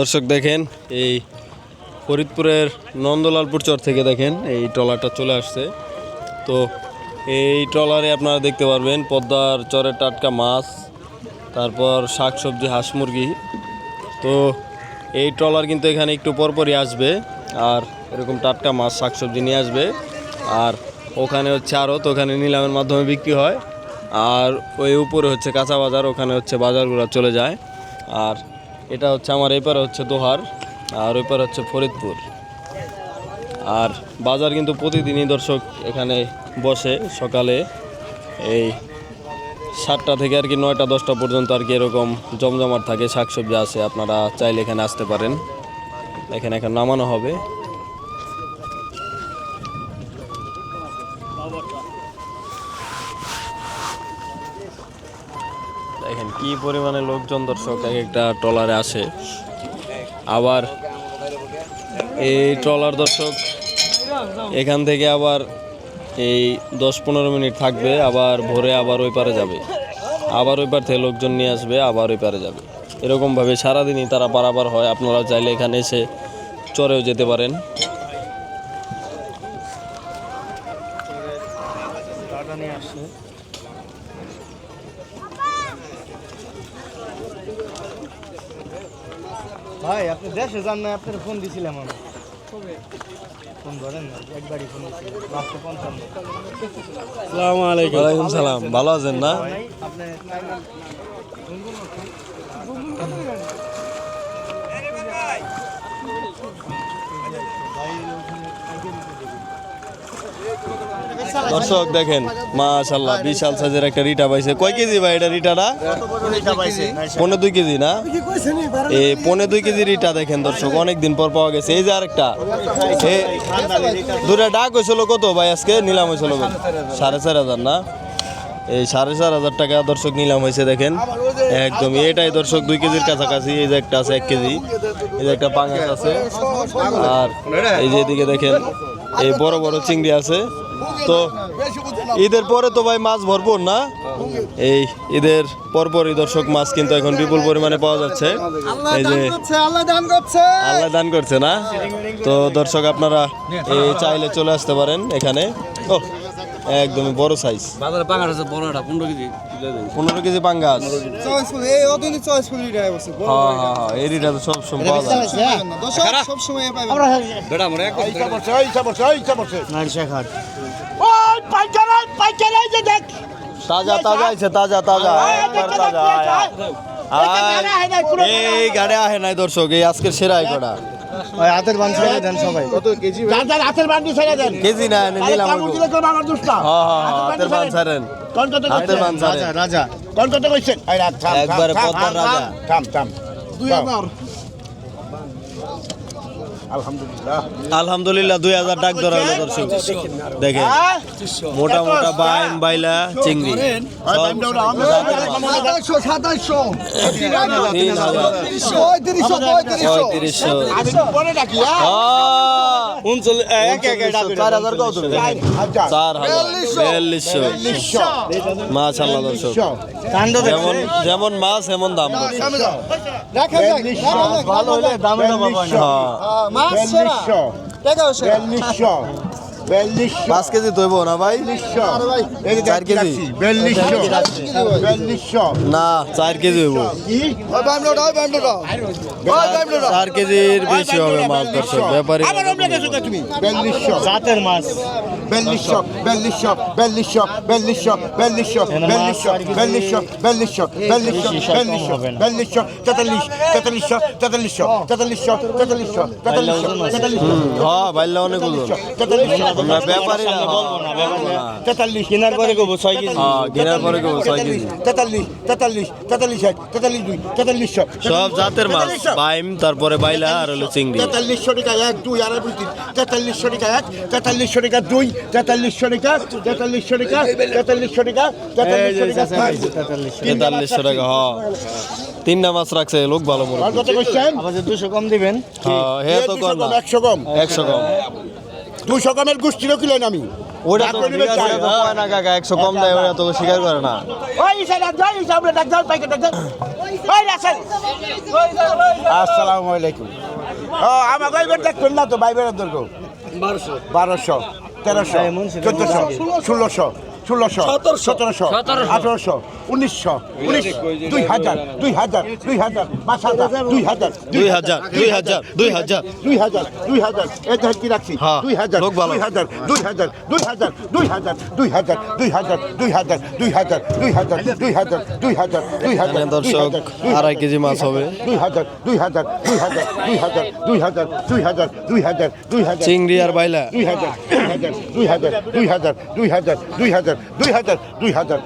দর্শক দেখেন, এই ফরিদপুরের নন্দলালপুর চর থেকে দেখেন, এই ট্রলারটা চলে আসছে। তো এই ট্রলারে আপনারা দেখতে পারবেন, পদ্মার চরের টাটকা মাছ, তারপর শাকসবজি, হাঁস মুরগি। তো এই ট্রলার কিন্তু এখানে একটু পরপরই আসবে, আর এরকম টাটকা মাছ, শাকসবজি নিয়ে আসবে। আর ওখানে হচ্ছে আরও তো ওখানে নিলামের মাধ্যমে বিক্রি হয়। আর ওই উপরে হচ্ছে কাঁচা বাজার, ওখানে হচ্ছে বাজারগুলো চলে যায়। আর এটা হচ্ছে আমার, এপারে হচ্ছে দোহার, আর ওই পারে হচ্ছে ফরিদপুর। আর বাজার কিন্তু প্রতিদিনই দর্শক এখানে বসে সকালে। এই সাতটা থেকে আর কি নয়টা, দশটা পর্যন্ত আর কি এরকম জমজমাট থাকে, শাকসবজি আছে, আপনারা চাইলে এখানে আসতে পারেন। এখানে এখন নামানো হবে। কি পরিমাণে লোকজন দর্শক, এক একটা ট্রলারে আসে। আবার এই ট্রলার দর্শক, এখান থেকে আবার এই দশ পনেরো মিনিট থাকবে, আবার ভোরে আবার ওই পারে যাবে। আবার ওই পার থেকে লোকজন নিয়ে আসবে, আবার ওই পারে যাবে। এরকমভাবে সারাদিনই তারা পারাবার হয়। আপনারা চাইলে এখানে এসে চরেও যেতে পারেন। দেশে যান না আপনার ফোন দিছিলাম আমি। ফোন ধরেন না একবারই ফোন দিছিলাম। লাস্টে পঞ্চান্ন। আসসালামু আলাইকুম। ওয়ালাইকুম সালাম। ভালো আছেন না? আপনি দর্শক দেখেন মাশাল্লাহ বিশাল সাইজের একটা রিটা পাইছে। কয় কেজি ভাই এটা রিটাটা পনেরো দুই কেজি না? এই পনেরো দুই কেজি রিটা দেখেন দর্শক অনেক দিন পর পাওয়া গেছে। এই যে আরেকটা, এ দুটা ডাক হয়েছিল কত ভাই আজকে? নিলাম হয়েছিল কত? সাড়ে চার হাজার না? এই সাড়ে চার হাজার টাকা দর্শক নিলাম হয়েছে, দেখেন। একদম, এটাই দর্শক দুই কেজির কাছাকাছি। এই যে একটা আছে, এক কেজি। এই যে একটা পাঙ্গাস আছে। আর এই যে এদিকে দেখেন, এই বড় বড় চিংড়ি আছে। তো ঈদের পরে তো ভাই মাছ ভরপুর না? এই ঈদের পরপরই দর্শক মাছ কিন্তু এখন বিপুল পরিমাণে পাওয়া যাচ্ছে। এই যে আল্লাহ দান করছে। আল্লাহ দান করছে না? তো দর্শক আপনারা এই চাইলে চলে আসতে পারেন এখানে। ও একদমই বড় সাইজ বাজারে পাঙ্গাস আছে বড় একটা পনেরো কেজি। পনেরো কেজি পাঙ্গাস। চয়েস ফুল এই অদিন চয়েস ফুল রিডাই বসে হ্যাঁ হ্যাঁ হ্যাঁ এরিটা তো সব সময় পাওয়া যায়। দর্শক সব সময় পাবেন বেটা মনে এক নারশা ঘাট পাইকারায় সেরা কটা হাতের বান হাতের বান হাতের বান হাতের বান রাজা কোন একবার রাজা। থাম থাম দুই আলহামদুলিল্লাহ। দুই হাজার ডাক ধরা হলো দর্শক। দেখে মোটা মোটা বাইম বাইলা চিংড়ি। মাছ আল্লাহ যেমন যেমন মাছ এমন দাম টাকা সেরা পাঁচ কেজি তৈব না ভাই? চার কেজি না চার কেজি হইব। চার কেজির বেশি হবে মাছ দর্শক ব্যাপারী জাতের মাছ। Bellissimo, bellissimo, bellissimo, bellissimo, bellissimo, bellissimo, bellissimo, bellissimo, bellissimo, bellissimo, bellissimo, tatalish, tatalisho, tatalisho, tatalisho, tatalisho, tatalisho, tatalisho, হ্যাঁ বাইল্লা অনেক ওজন আমরা ব্যাপারী না বলব না tatalish, কেনার পরে কবো ছয় কেজি হ্যাঁ কেনার পরে কেবল ছয় kg tatalish, tatalish, tatalish, tatalish দুই, tatalisho, সব জাতের মাছ বাইম তারপরে বাইলা আর হলো চিংড়ি তেতাল্লিশশো টাকা এক দুই আড়াই দুই তিন তেতাল্লিশশো টাকা এক তেতাল্লিশশো টাকা দুই তেতাল্লিশশো টাকা তেতাল্লিশশো টাকা তেতাল্লিশশো টাকা তেতাল্লিশশো টাকা তেতাল্লিশশো তিনটা মাছ রাখছে লোক ভালো মনে কত আবার দুশো কম দিবেন। হ্যাঁ তো না। একশো কম। একশো কম। দুশো কমের গোষ্ঠীরও কিলেন আমি? ওটা তো ঠিক আছে, তো কয় না কাকা একশো কম দেয় ওটা তো স্বীকার করে না। ওই আসসালামু আলাইকুম। ও আমাকে দেখবেন না তো বাইবের দরকার বারোশো। বারোশো। তেরোশো চোদ্দোশো ষোলোশো। ষোলোশো সতেরোশো আঠারোশো উনিশশো উনিশ দুই হাজার দুই হাজার দুই হাজার পাঁচ হাজার দুই হাজার দুই হাজার দুই হাজার দুই হাজার দুই হাজার দুই হাজার এটা কি রাখছি হ্যাঁ, দুই হাজার। দুই হাজার দুই হাজার দুই হাজার দুই হাজার দুই হাজার দুই হাজার দুই হাজার দুই হাজার দুই হাজার দুই হাজার দুই হাজার দুই হাজার দর্শক আড়াই কেজি মাছ হবে দুই হাজার দুই হাজার দুই হাজার দুই হাজার দুই হাজার দুই হাজার দুই হাজার দুই হাজার চিংড়ি আর বাইলা দুই হাজার দুই হাজার দুই হাজার দুই হাজার দুই হাজার দুই হাজার দুই হাজার দুই হাজার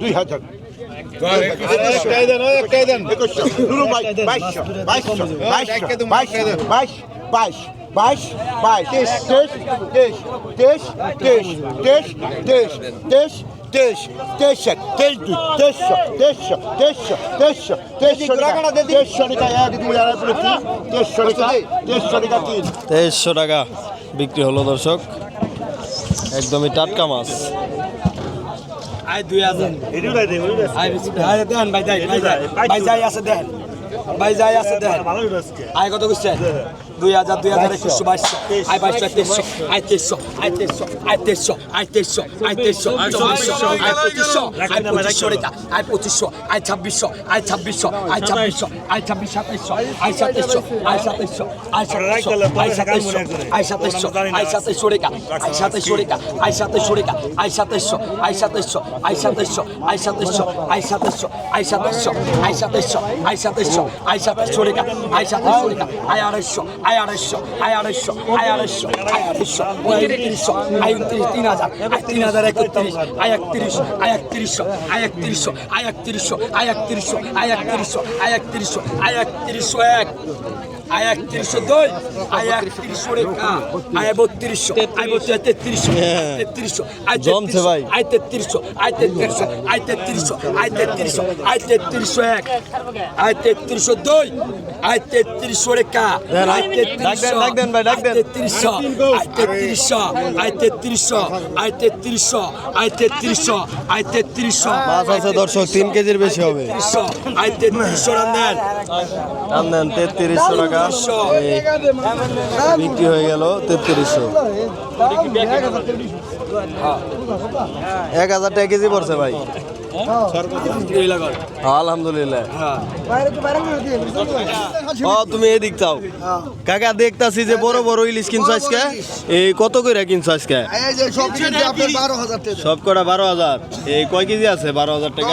দুই হাজার বাইশ বাইশ বাইশ বাইশ তেইশ দুই দুই টাকা তেইশশো টাকা তিন তেইশশো টাকা বিক্রি হলো দর্শক। একদমই টাটকা মাছ। আয় দুই হাজার। দেন ভাই যাই ভাই যাই আছে দেন। ভাই যাই আছে দেন। আয় কত করছে দুই হাজার দুই হাজার একুশশো বাইশশো আয় বাইশশো তেইশশো আয় তেইশশো আয় তেইশশো আয় তেইশশো আয় তেইশশো আয় তেইশশো আয় পঁচিশশো আয় পঁচিশশো রেখা আয় পঁচিশশো আয় ছাব্বিশশো আয় ছাব্বিশশো আয় ছাব্বিশশো আয় ছাব্বিশ সাতাইশশো আয় সাতাইশশো আয় সাতাইশশো আয় সাতাইশশো আয় সাতাইশশো আয় সাতাইশশো আয় সাতাইশশো রেখা আয় সাতাইশশো রেখা আয় সাতাইশশো রেখা আয় সাতাইশশো আয় সাতাইশশো আয় সাতাইশশো আয় সাতাইশশো আয় সাতাইশশো আয় সাতাইশশো আয় সাতাইশশো আয় সাতাইশশো আয় সাতাইশশো রেখা আয় সাতাইশশো রেখা আয় আড়াইশো আয় আড়াইশো আয় আড়াইশো আয় আড়াইশো আয় আড়াইশো উনত্রিশশো আয় উনত্রিশ তিন হাজার আয় তিন হাজার একত্রিশ আয় একত্রিশ আয় একত্রিশশো আয় একত্রিশশো আয় একত্রিশশো আয় একত্রিশশো আয় একত্রিশশো আয় একত্রিশশো আয় একত্রিশশো এক। আয় একত্রিশশো দুই আয় একত্রিশশো রেখা আয় বত্রিশশো আয় বত্রিশ তেত্রিশশো তেত্রিশশো আয় জমছে ভাই। আয় তেত্রিশশো আয় তেত্রিশশো আয় তেত্রিশশো আয় তেত্রিশশো আয় তেত্রিশশো এক আয় তেত্রিশশো দুই আয় তেত্রিশশো রেখা দেন, আয় তেত্রিশশো ডাক দেন, ভাই, ডাক দেন। তেত্রিশশো আয় তেত্রিশশো আয় তেত্রিশশো আয় তেত্রিশশো আয় তেত্রিশশো আয় তেত্রিশশো মাছ আছে দর্শক তিন কেজির বেশি হবে আয় দেন তেত্রিশশো টাকা এই বিক্রি হয়ে গেল তেত্রিশশো। এক হাজার টাকা কেজি পড়ছে ভাই। চাও কাকা, দেখতাছি যে বড় বড় ইলিশ কত করে বারো হাজার। এই কয় কেজি আছে বারো হাজার টাকা?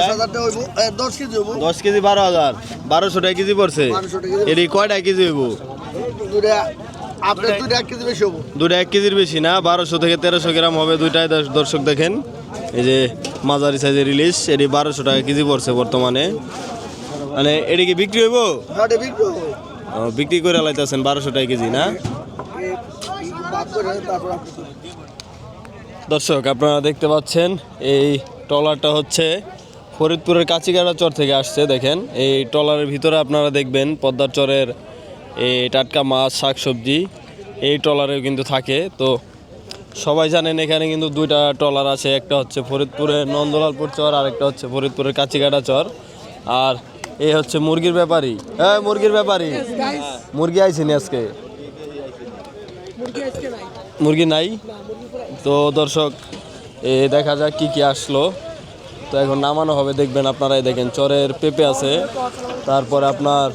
দশ কেজি বারো হাজার। বারোশো কেজি পড়ছে। 1200 এটি কয়টা কেজি হইব? দুটা এক কেজির বেশি না? বারোশো থেকে তেরোশো গ্রাম হবে। দুইটাই দর্শক দেখেন। এই যে মাঝারি সাইজের ইলিশ এটি বারোশো টাকা কেজি পড়ছে বর্তমানে। মানে এটি কি বিক্রি হইব? বিক্রি ও, বিক্রি করে লাইতেছেন বারোশো টাকা কেজি না? দর্শক আপনারা দেখতে পাচ্ছেন এই ট্রলারটা হচ্ছে ফরিদপুরের কাচিগাড়া চর থেকে আসছে দেখেন। এই ট্রলারের ভিতরে আপনারা দেখবেন পদ্মার চরের এই টাটকা মাছ শাকসবজি এই ট্রলারেও কিন্তু থাকে। তো সবাই জানেন এখানে কিন্তু দুইটা ট্রলার আছে একটা হচ্ছে ফরিদপুরের নন্দলালপুর চর আর একটা হচ্ছে ফরিদপুরের কাচিগাড়া চর। আর এই হচ্ছে মুরগির ব্যাপারী। হ্যাঁ মুরগির ব্যাপারী। মুরগি আইসিনি আজকে? মুরগি নাই? তো দর্শক এ দেখা যাক কি কি আসলো। তো এখন নামানো হবে দেখবেন আপনারাই দেখেন চরের পেঁপে আছে। তারপরে আপনার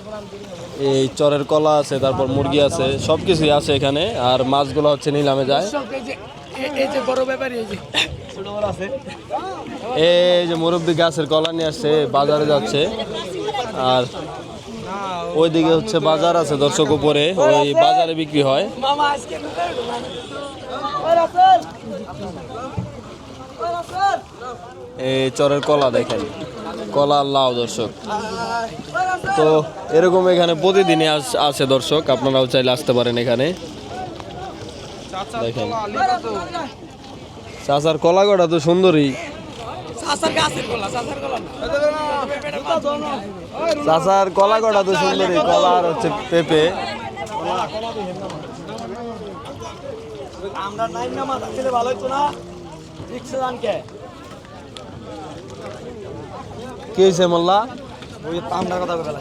এই চরের কলা আছে তারপর মুরগি আছে সব কিছুই আছে এখানে আর মাছগুলো হচ্ছে নিলামে যায়। এই যে মুরব্বী গাছের কলা নিয়ে আসছে বাজারে যাচ্ছে। আর ওইদিকে হচ্ছে বাজার আছে দর্শক উপরে ওই বাজারে বিক্রি হয়। এই চরের কলা দেখেন। কলা লাউ দর্শক। তো এরকম এখানে প্রতিদিনই আস- আছে দর্শক। আপনারাও চাইলে আসতে পারেন এখানে। দেখেন। চাচার কলা গড়া তো সুন্দরী চাচার কলা গড়া তো সুন্দরী কলা আর হচ্ছে পেঁপে। আমরা নাই না মাথা খেলে ভালো হতো না। রিক্সা কে? কি হয়েছে মোল্লা?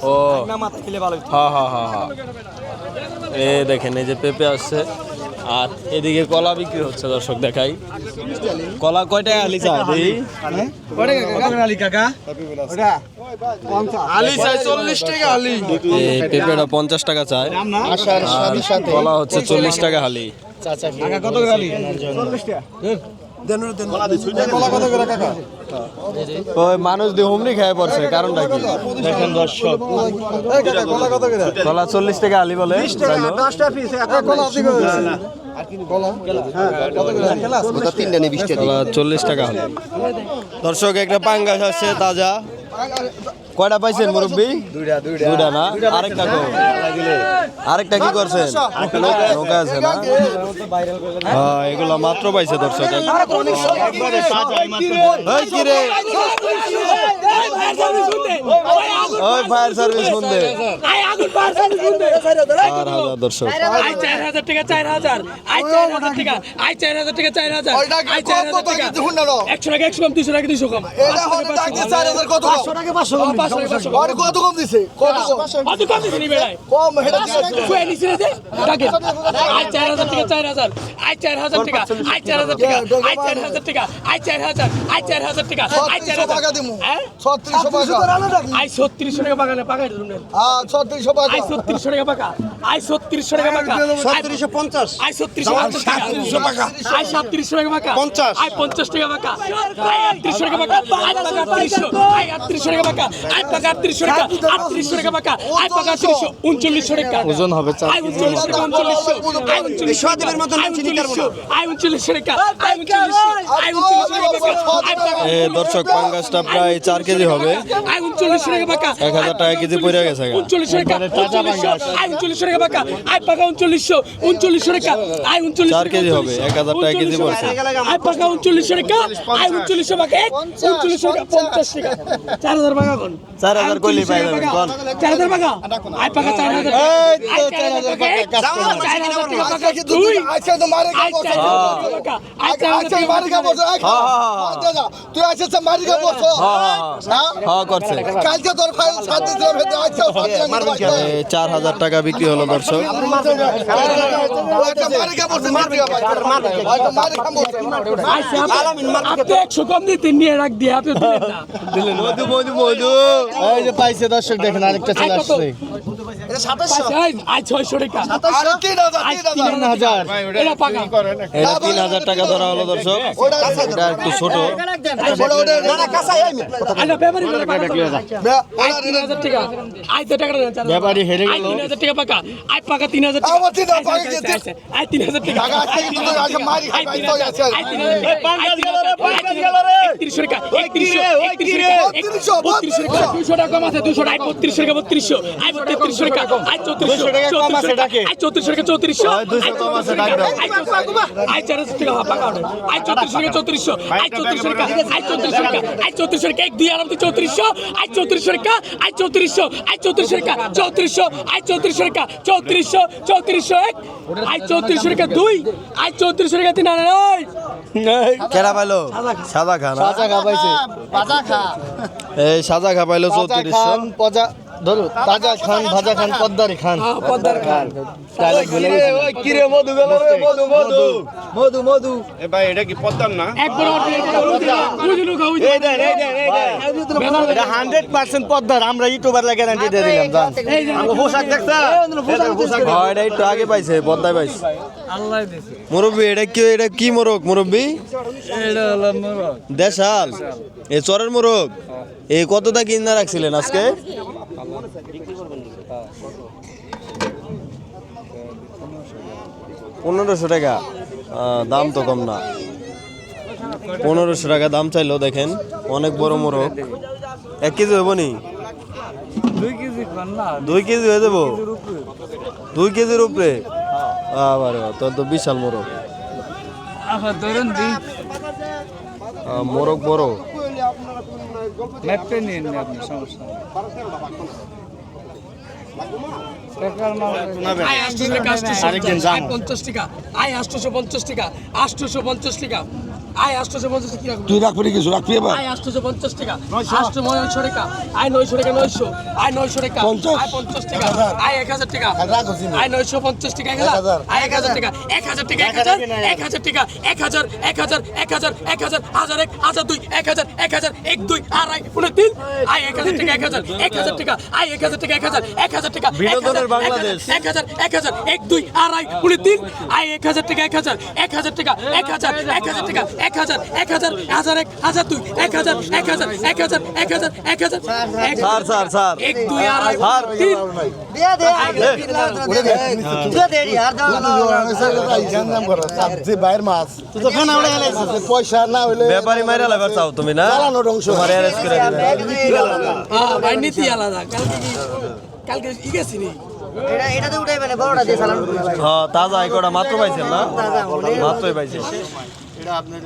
ও। এ দেখেন এই যে পেঁপে আসছে। আর এদিকে কলা বিক্রি হচ্ছে দর্শক দেখাই। কলা কয়টা আলি চাকা আলি। চাই চল্লিশ টাকা হালি পেঁপেটা পঞ্চাশ টাকা চায় কলা হচ্ছে চল্লিশ টাকা হালি কত ওই মানুষ দিয়ে হুমনি খেয়ে পড়ছে কারণটা কি? দেখেন দর্শক। কলা চল্লিশ টাকা আলি বলে কলা চল্লিশ টাকা। হলে দর্শক একটা পাঙ্গাস আছে তাজা। কয়টা পাইছেন মুরব্বী? দুইটা না? আরেকটা কো আরেকটা কি করছেন? নৌকা আছে না? হ্যাঁ এগুলো মাত্র পাইছে দর্শক। ওই কি রে ওই ফায়ার সার্ভিস বন্ধে দর্শক আই চার হাজার টাকা চার হাজার আই চার হাজার টাকা আই চার হাজার টাকা চার হাজার আই চার হাজার টাকা একশো টাকা একশো কম দুশো টাকা দুশো কম পাঁচশো টাকা পাঁচশো কম কত কম দিছে কত কম অত কম বেড়ায় কম হেটা দিছে শুয়ে নিছি রে যে ডাকে আই চার হাজার টাকা চার হাজার আই চার হাজার টাকা আই চার হাজার টাকা আই চার হাজার টাকা আই চার হাজার আই চার হাজার টাকা আই চার ছত্রিশশো টাকা হাজার দিমু হ্যাঁ ছত্রিশশো টাকা আই ছত্রিশশো টাকা পাকালে পাকাই শুনলেন হ্যাঁ ছত্রিশশো টাকা আই ছত্রিশশো টাকা পাকা। আই ছত্রিশশো টাকা পাকা। ছত্রিশশো পঞ্চাশ। আই ছত্রিশশো টাকা। আই সাতত্রিশশো টাকা পাকা। পঞ্চাশ। আই পঞ্চাশ টাকা পাকা। আই আটত্রিশশো টাকা পাকা। আই পাকা আটত্রিশশো। আই আটত্রিশশো টাকা পাকা। আই পাকা আটত্রিশশো টাকা। আটত্রিশশো টাকা পাকা। আই পাকা আটত্রিশশো উনচল্লিশশো টাকা। ওজন হবে আই উনচল্লিশ টাকা উনচল্লিশশো। আই উনচল্লিশশো আই উনচল্লিশশো টাকা। আই উনচল্লিশশো আই উনচল্লিশশো টাকা। পাকা আই পাকা এ দর্শক পাঙ্গাসটা প্রায় চার কেজি হবে আই উনচল্লিশশো টাকা পাকা এক হাজার টাকা কেজি পড়ে গেছে গা। টাকা আই টাকা পাকা আই পাকা উনচল্লিশশো উনচল্লিশশো টাকা আই উনচল্লিশ চার কেজি হবে, এক হাজার টাকা কেজি পড়ছে। আই পাকা উনচল্লিশশো টাকা আই উনচল্লিশশো পাকা এক উনচল্লিশশো টাকা পঞ্চাশ টাকা চার হাজার পাকা কোন চার হাজার কইলে পাই যাবেন, কোন? চার হাজার পাকা আই পাকা চার হাজার এই তো চার হাজার পাকা চার হাজার টাকা দুই আচ্ছা তো মারে আচ্ছা মারি বসো তুই আছিস মারি বসো হ্যাঁ হ্যাঁ আচ্ছা চার হাজার টাকা বিক্রি হলো দর্শক পাইছে দর্শক দেখেন আরেকটা চলে আসছে তিন হাজার টাকা ধরা হলো দর্শক এটা একটু ছোট ব্যাপারি করে পাকা তিন হাজার টাকা আই তো টাকা ব্যাপারী হেরে গেল। তিন হাজার পাকা আই পাকা তিন হাজার আই তিন হাজার একত্রিশশো দুশো কম আছে দুশো টাকা আই বত্রিশশো টাকা বত্রিশশো আই তেত্রিশশো টাকা আই চৌত্রিশশো চৌত্রিশশো টাকা আই চৌত্রিশশো টাকা চৌত্রিশশো ওই দুশো কম আছে, ডাক দাও। আই আই চার হাজার টাকা পাকা আই চৌত্রিশশো টাকা চৌত্রিশশো আই চৌত্রিশশো টাকা আই চৌত্রিশশো টাকা আই চৌত্রিশশো টাকা এক দুই আরাম চৌত্রিশশো আই চৌত্রিশশো রেখা আই চৌত্রিশশো আই চৌত্রিশশো রেখা চৌত্রিশশো আই চৌত্রিশশো রেখা চৌত্রিশশো চৌত্রিশশো এক আই চৌত্রিশশো রেখা দুই আই চৌত্রিশশো রেখা তিন আনা নয় কেরা পাইলো? সাদা খা সাদা খা পাইছে। এই সাদা খা পাইলো চৌত্রিশশো। ধরো তাজা খান ভাজা খান পদ্মারি খান। পদ্মার খান। ভুলে গেছি। কিরে মধু গেল রে মধু মধু মধু। মধু। একবার বুঝলু গা এটা হান্ড্রেড পার্সেন্ট পদ্মার। আমরা ইউটিউবার গ্যারান্টি দিয়ে দিলাম যে পোশাক হ্যাঁ এটা একটু আগে পাইছে পদ্মায় পাইছে। মুরব্বী এটা কি এটা কি মোরগ মুরব্বী? দেশাল। এ চরের মোরগ। এই কতটা কিনা রাখছিলেন আজকে? পনেরোশো টাকা। দাম তো কম না। পনেরোশো টাকা দাম চাইলো দেখেন অনেক বড় মোরগ। এক কেজি হইব নি? দুই কেজি হয়ে যাব? দুই কেজির উপরে। আবার তোর তো বিশাল মোরগ। মোরগ বড়। আই আটশোশো টাকা আটশোশো আরেকদিন পঞ্চাশ, আই যাব। পঞ্চাশ টাকা আই আষ্টশো পঞ্চাশ টাকা আটশোশো পঞ্চাশ টাকা। আয় আটশোশো পঞ্চাশ কি রাখব তুই রাখবি কিছু রাখবি এবার আয় আটশোশো পঞ্চাশ টাকা আটশো নয়শো টাকা আয় নয়শো টাকা নয়শো আয় নয়শো টাকা পঞ্চাশ। আয় পঞ্চাশ টাকা আয় এক হাজার টাকা আয় নয়শো পঞ্চাশ টাকা এক হাজার আয় এক হাজার টাকা এক হাজার টাকা এক হাজার এক হাজার টাকা এক হাজার এক হাজার এক হাজার এক হাজার হাজার এক হাজার দুই এক হাজার এক হাজার এক দুই আড়াই পুনে তিন আয় এক হাজার টাকা এক হাজার এক হাজার টাকা আয় এক হাজার টাকা এক হাজার এক হাজার টাকা বিনোদনের বাংলাদেশ। এক হাজার এক হাজার এক দুই আড়াই পুনে তিন আয় এক হাজার টাকা এক হাজার এক হাজার টাকা এক হাজার এক হাজার টাকা এক হাজার এক হাজার হাজার এক হাজার দুই এক হাজার এক হাজার এক হাজার এক হাজার এক হাজার। এক স্যার স্যার স্যার। এক দুই আড়াই স্যার। তিন। দিয়ে দে দিয়ে দে আর দাও যে বাইরের মাছ। তুই তো খানা উড়ে গেলাইছিস পয়সা না হইলে ব্যাপারী মাইরা লাগার চাও তুমি না? চালানোর অংশ। তোমার অ্যারেঞ্জ করে হ্যাঁ ভাই নীতি আলাদা। কালকে কালকে ই নি এটা এটাতে উঠাই মানে বড়টা দিয়ে চালান। হ্যাঁ তাজা এই মাত্র পাইছেন না? মাত্রই পাইছেন। এটা আপনার